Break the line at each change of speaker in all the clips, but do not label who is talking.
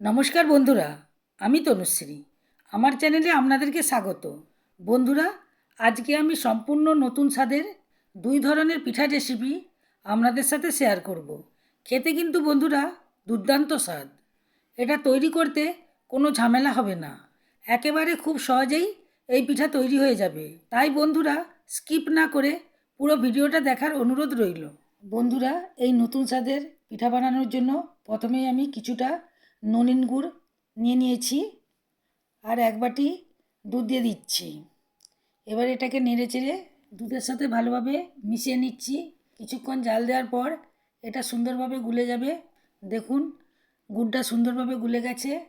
নমস্কার বন্ধুরা, আমি তনুশ্রী। আমার চ্যানেলে আপনাদেরকে স্বাগত। বন্ধুরা, আজকে আমি সম্পূর্ণ নতুন স্বাদের দুই ধরনের পিঠা রেসিপি আপনাদের সাথে শেয়ার করব। খেতে কিন্তু বন্ধুরা দুর্দান্ত স্বাদ। এটা তৈরি করতে কোনো ঝামেলা হবে না। একেবারে খুব সহজেই এই পিঠা তৈরি হয়ে যাবে। তাই বন্ধুরা স্কিপ না করে পুরো ভিডিওটা দেখার অনুরোধ রইল। বন্ধুরা, এই নতুন স্বাদের পিঠা বানানোর জন্য প্রথমেই আমি কিছুটা ননিন গুড় নিয়ে নিয়েছি আর এক বাটি দুধ দিয়ে দিচ্ছি। এবার এটাকে নেড়ে চেড়ে দুধের সাথে ভালোভাবে মিশিয়ে নিচ্ছি। কিছুক্ষণ জাল দেওয়ার পর এটা সুন্দরভাবে গুলে যাবে। দেখুন, গুড়টা সুন্দরভাবে গুলে গেছে।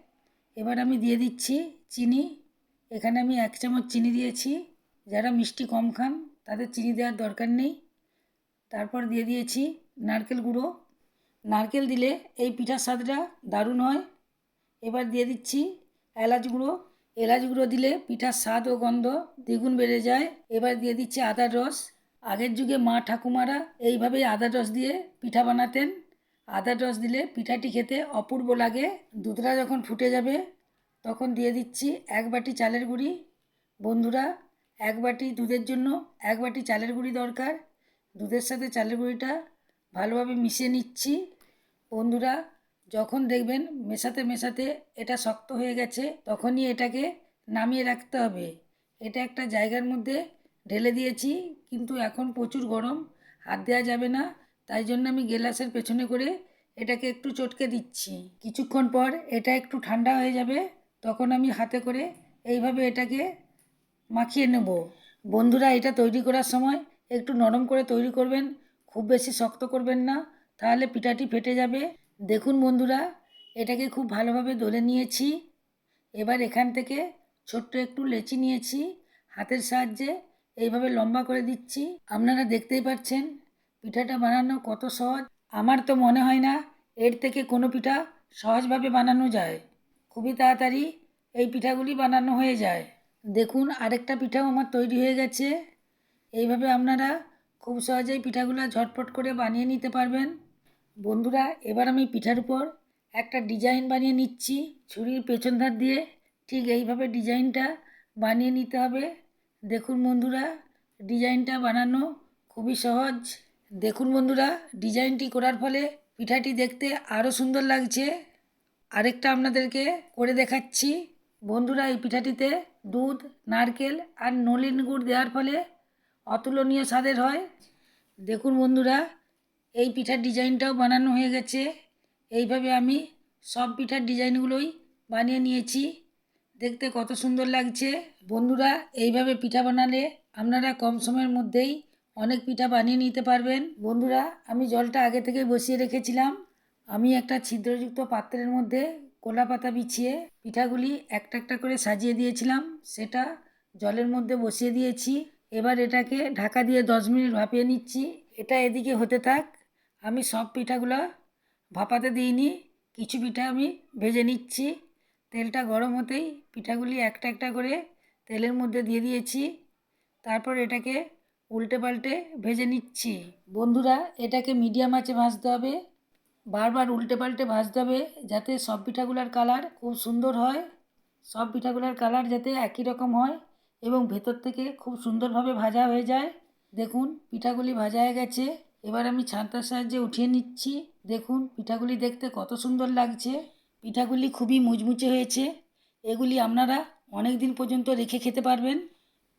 এবার আমি দিয়ে দিচ্ছি চিনি। এখানে আমি এক চামচ চিনি দিয়েছি। যারা মিষ্টি কম খান, তাদের চিনি দেওয়ার দরকার নেই। তারপর দিয়ে দিয়েছি নারকেল গুঁড়ো। নারকেল দিলে এই পিঠার স্বাদটা দারুণ হয়। এবার দিয়ে দিচ্ছি এলাচ গুঁড়ো। এলাচ গুঁড়ো দিলে পিঠার স্বাদ ও গন্ধ দ্বিগুণ বেড়ে যায়। এবার দিয়ে দিচ্ছি আদার রস। আগের যুগে মা ঠাকুমারা এইভাবেই আদার রস দিয়ে পিঠা বানাতেন। আদার রস দিলে পিঠাটি খেতে অপূর্ব লাগে। দুধটা যখন ফুটে যাবে, তখন দিয়ে দিচ্ছি এক বাটি চালের গুঁড়ি। বন্ধুরা, এক বাটি দুধের জন্য এক বাটি চালের গুঁড়ি দরকার। দুধের সাথে চালের গুঁড়িটা ভালোভাবে মিশিয়ে নিচ্ছি। বন্ধুরা, যখন দেখবেন মেশাতে মেশাতে এটা শক্ত হয়ে গেছে, তখনই এটাকে নামিয়ে রাখতে হবে। এটা একটা জায়গার মধ্যে ঢেলে দিয়েছি, কিন্তু এখন প্রচুর গরম, হাত দেওয়া যাবে না। তাই জন্য আমি গেলাসের পেছনে করে এটাকে একটু চটকে দিচ্ছি। কিছুক্ষণ পর এটা একটু ঠান্ডা হয়ে যাবে, তখন আমি হাতে করে এইভাবে এটাকে মাখিয়ে নেব। বন্ধুরা, এটা তৈরি করার সময় একটু নরম করে তৈরি করবেন, খুব বেশি শক্ত করবেন না। তাহলে পিঠাটি ফেটে যাবে। দেখুন বন্ধুরা, এটাকে খুব ভালোভাবে দলে নিয়েছি। এবার এখান থেকে ছোট্ট একটু লেচি নিয়েছি। হাতের সাহায্যে এইভাবে লম্বা করে দিচ্ছি। আপনারা দেখতেই পাচ্ছেন, পিঠাটা বানানো কত সহজ। আমার তো মনে হয় না এর থেকে কোনো পিঠা সহজভাবে বানানো যায়। খুবই তাড়াতাড়ি এই পিঠাগুলি বানানো হয়ে যায়। দেখুন, আরেকটা পিঠাও আমার তৈরি হয়ে গেছে। এইভাবে আপনারা খুব সহজেই পিঠাগুলো ঝটপট করে বানিয়ে নিতে পারবেন। বন্ধুরা, এবার আমি পিঠার উপর একটা ডিজাইন বানিয়ে নিচ্ছি। ছুরির পেছন ধার দিয়ে ঠিক এইভাবে ডিজাইনটা বানিয়ে নিতে হবে। দেখুন বন্ধুরা, ডিজাইনটা বানানো খুবই সহজ। দেখুন বন্ধুরা, ডিজাইনটি করার ফলে পিঠাটি দেখতে আরও সুন্দর লাগছে। আরেকটা আপনাদেরকে করে দেখাচ্ছি। বন্ধুরা, এই পিঠাটিতে দুধ, নারকেল আর নলিন গুড় দেওয়ার ফলে অতুলনীয় স্বাদের হয়। দেখুন বন্ধুরা এই পিঠার ডিজাইনটাও বানানো হয়ে গেছে। এইভাবে আমি সব পিঠার ডিজাইনগুলোই বানিয়ে নিয়েছি। দেখতে কত সুন্দর লাগছে। বন্ধুরা, এইভাবে পিঠা বানালে আপনারা কম সময়ের মধ্যেই অনেক পিঠা বানিয়ে নিতে পারবেন। বন্ধুরা, আমি জলটা আগে থেকে বসিয়ে রেখেছিলাম। আমি একটা ছিদ্রযুক্ত পাত্রের মধ্যে কলা পাতা বিছিয়ে পিঠাগুলি একটা একটা করে সাজিয়ে দিয়েছিলাম। সেটা জলের মধ্যে বসিয়ে দিয়েছি। এবার এটাকে ঢাকা দিয়ে দশ মিনিট ভাপিয়ে নিচ্ছি। এটা এদিকে হতে থাক। আমি সব পিঠাগুলো ভাপাতে দিইনি, কিছু পিঠা আমি ভেজে নিচ্ছি। তেলটা গরম হতেই পিঠাগুলি একটা একটা করে তেলের মধ্যে দিয়ে দিয়েছি। তারপর এটাকে উল্টে পাল্টে ভেজে নিচ্ছি। বন্ধুরা, এটাকে মিডিয়াম আঁচে ভাজতে হবে। বারবার উল্টে পাল্টে ভাজতে হবে যাতে সব পিঠাগুলোর কালার খুব সুন্দর হয়। সব পিঠাগুলোর কালার যাতে একই রকম হয় এবং ভেতর থেকে খুব সুন্দরভাবে ভাজা হয়ে যায়। দেখুন, পিঠাগুলি ভাজা হয়ে গেছে। এবার আমি ছান্তার সাহায্যে উঠিয়ে নিচ্ছি। দেখুন, পিঠাগুলি দেখতে কত সুন্দর লাগছে। পিঠাগুলি খুবই মুচমুচে হয়েছে। এগুলি আপনারা অনেক দিন পর্যন্ত রেখে খেতে পারবেন।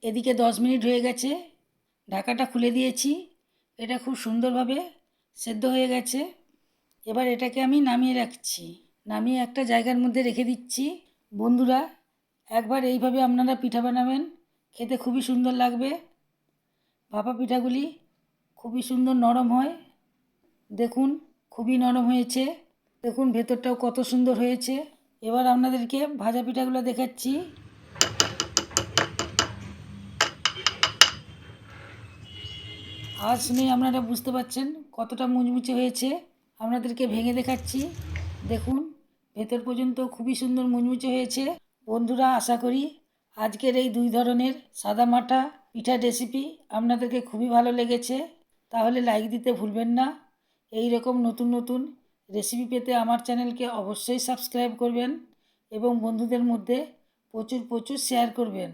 এদিকে দশ মিনিট হয়ে গেছে। ঢাকাটা খুলে দিয়েছি। এটা খুব সুন্দরভাবে সেদ্ধ হয়ে গেছে। এবার এটাকে আমি নামিয়ে রাখছি। নামিয়ে একটা জায়গার মধ্যে রেখে দিচ্ছি। বন্ধুরা, একবার এইভাবে আপনারা পিঠা বানাবেন। খেতে খুবই সুন্দর লাগবে। ভাপা পিঠাগুলি খুবই সুন্দর নরম হয়। দেখুন, খুবই নরম হয়েছে। দেখুন, ভেতরটাও কত সুন্দর হয়েছে। এবার আপনাদেরকে ভাজা পিঠাগুলো দেখাচ্ছি। আওয়াজ শুনেই আপনারা বুঝতে পারছেন কতটা মুচমুচে হয়েছে। আপনাদেরকে ভেঙে দেখাচ্ছি। দেখুন, ভেতর পর্যন্ত খুবই সুন্দর মুচমুচে হয়েছে। বন্ধুরা, আশা করি আজকের এই দুই ধরনের সাদা মাঠা পিঠা রেসিপি আপনাদেরকে খুবই ভালো লেগেছে। তাহলে লাইক দিতে ভুলবেন না। এই রকম নতুন নতুন রেসিপি পেতে আমার চ্যানেলকে অবশ্যই সাবস্ক্রাইব করবেন এবং বন্ধুদের মধ্যে প্রচুর প্রচুর শেয়ার করবেন।